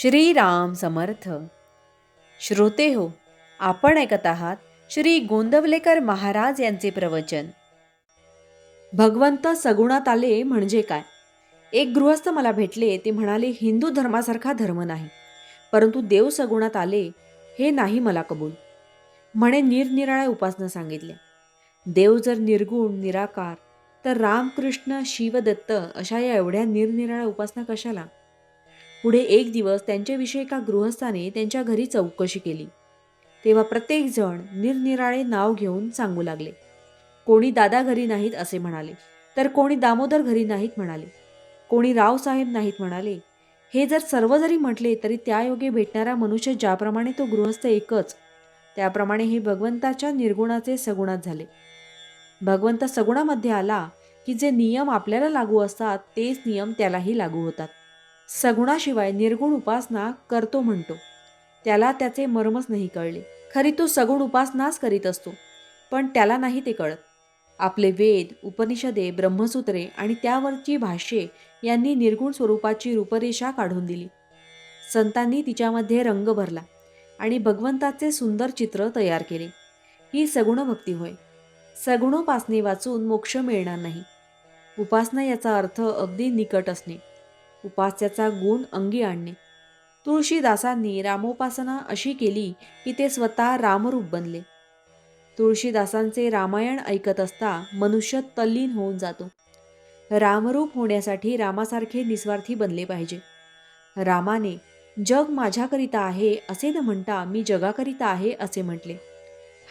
श्रीराम समर्थ. श्रोते हो आपण ऐकत आहात श्री गोंदवलेकर महाराज यांचे प्रवचन. भगवंत सगुणात आले म्हणजे काय? एक गृहस्थ मला भेटले ते म्हणाले हिंदू धर्मासारखा धर्म नाही परंतु देव सगुणात आले हे नाही मला कबूल. म्हणे निरनिराळ्या उपासना सांगितल्या देव जर निर्गुण निराकार तर रामकृष्ण शिवदत्त अशा या एवढ्या निरनिराळ्या उपासना कशाला? पुढे एक दिवस त्यांच्याविषयी एका गृहस्थाने त्यांच्या घरी चौकशी केली. तेव्हा प्रत्येकजण निरनिराळे नाव घेऊन सांगू लागले. कोणी दादा घरी नाहीत असे म्हणाले तर कोणी दामोदर घरी नाहीत म्हणाले कोणी रावसाहेब नाहीत म्हणाले. हे जर सर्व जरी म्हटले तरी त्यायोगे भेटणारा मनुष्य ज्याप्रमाणे तो गृहस्थ एकच त्याप्रमाणे हे भगवंताच्या निर्गुणाचे सगुणात झाले. भगवंत सगुणामध्ये आला की जे नियम आपल्याला लागू असतात तेच नियम त्यालाही लागू होतात. सगुणाशिवाय निर्गुण उपासना करतो म्हणतो. त्याला त्याचे मर्मच नाही कळले. खरी तो सगुण उपासनाच करीत असतो पण त्याला नाही ते कळत. आपले वेद उपनिषदे ब्रह्मसूत्रे आणि त्यावरची भाष्ये यांनी निर्गुण स्वरूपाची रूपरेषा काढून दिली. संतांनी तिच्यामध्ये रंग भरला आणि भगवंताचे सुंदर चित्र तयार केले. ही सगुण भक्ती होय. सगुणोपासने वाचून मोक्ष मिळणार नाही. उपासना याचा अर्थ अगदी निकट असणे. उपास्याचा गुण अंगी आणणे. तुळशीदासांनी रामोपासना अशी केली की ते स्वतः रामरूप बनले. तुळशीदासांचे रामायण ऐकत असता मनुष्य तल्लीन होऊन जातो. रामरूप होण्यासाठी रामासारखे निस्वार्थी बनले पाहिजे. रामाने जग माझ्याकरिता आहे असे न म्हणता मी जगाकरिता आहे असे म्हटले.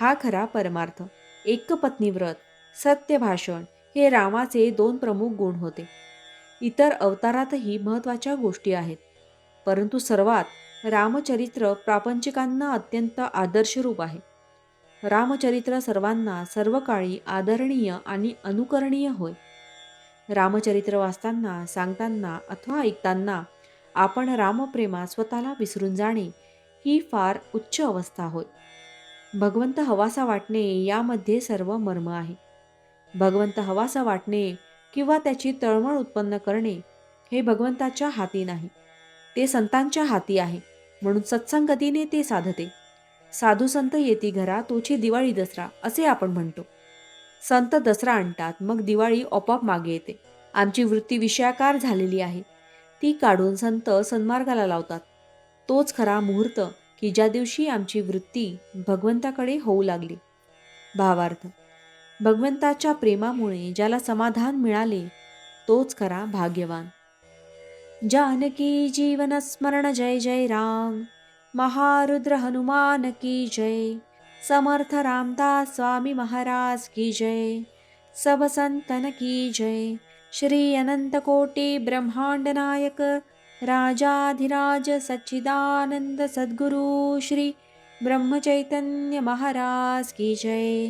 हा खरा परमार्थ. एकपत्नी व्रत सत्य भाषण हे रामाचे दोन प्रमुख गुण होते. इतर अवतारातही महत्त्वाच्या गोष्टी आहेत. परंतु सर्वात रामचरित्र प्रापंचिकांना अत्यंत आदर्शरूप आहे. रामचरित्र सर्वांना सर्व काळी आदरणीय आणि अनुकरणीय होय. रामचरित्र वाचताना सांगताना अथवा ऐकताना आपण रामप्रेमा स्वतःला विसरून जाणे ही फार उच्च अवस्था होय. भगवंत हवासा वाटणे यामध्ये सर्व मर्म आहे. भगवंत हवासा वाटणे किंवा त्याची तळमळ उत्पन्न करणे हे भगवंताच्या हाती नाही. ते संतांच्या हाती आहे म्हणून सत्संगतीने ते साधते. साधू संत येती घरा तोची दिवाळी दसरा असे आपण म्हणतो. संत दसरा आणतात मग दिवाळी ओपाप मागे येते. आमची वृत्ती विषयाकार झालेली आहे. ती काढून संत सन्मार्गाला लावतात. तोच खरा मुहूर्त की ज्या दिवशी आमची वृत्ती भगवंताकडे होऊ लागली. भावार्थ भगवंताच्या प्रेमामुळे ज्याला समाधान मिळाले तोच खरा भाग्यवान. जानकी जीवन स्मरण जय जय राम. महारुद्र हनुमान की जय. समर्थ रामदास स्वामी महाराज की जय. सब संतन की जय. श्री अनंत कोटी ब्रह्मांड नायक. राजाधिराज सच्चिदानंद सद्गुरु श्री ब्रह्मचैतन्य महाराज की जय.